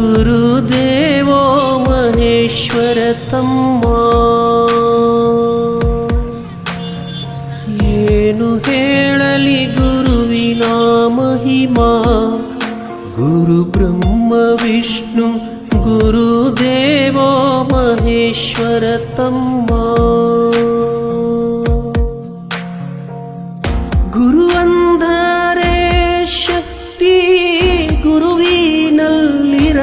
ಗುರುದೇವೋ ಮಹೇಶ್ವರ ತಮ್ಮ ಏನು ಹೇಳಲಿ ಗುರುವಿನ ಮಹಿಮಾ ಗುರು ಬ್ರಹ್ಮ ವಿಷ್ಣು ಗುರುದೇವೋ ಮಹೇಶ್ವರ ತಮ್ಮ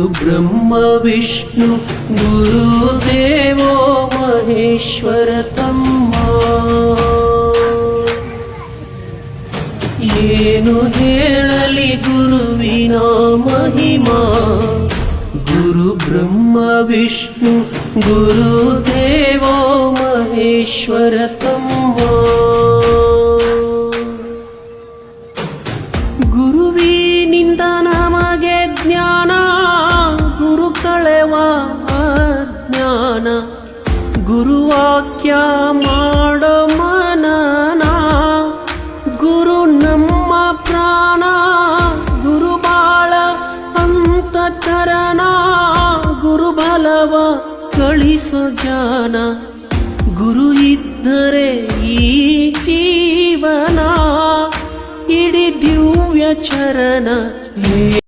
ಗುರು ಬ್ರಹ್ಮ ವಿಷ್ಣು ಗುರು ದೇವೋ ಮಹೇಶ್ವರ ತಮ್ಮ ಏನು ಹೇಳಲಿ ಗುರುವಿನ ಮಹಿಮಾ ಗುರು ಬ್ರಹ್ಮ ವಿಷ್ಣು ಗುರು ದೇವೋ ಮಹೇಶ್ವರ ತಮ್ಮ ಗುರುವಾಕ್ಯ ಮಾಡೋ ಮನನ, ಗುರು ನಮ್ಮ ಪ್ರಾಣ, ಗುರು ಬಾಳ ಅಂತಕರಣ ಗುರು ಬಲವ ಕಳಿಸೋ ಜಾನ. ಗುರು ಇದ್ದರೆ ಈ ಜೀವನ, ಇಡೀ ದಿವ್ಯ ಚರಣ.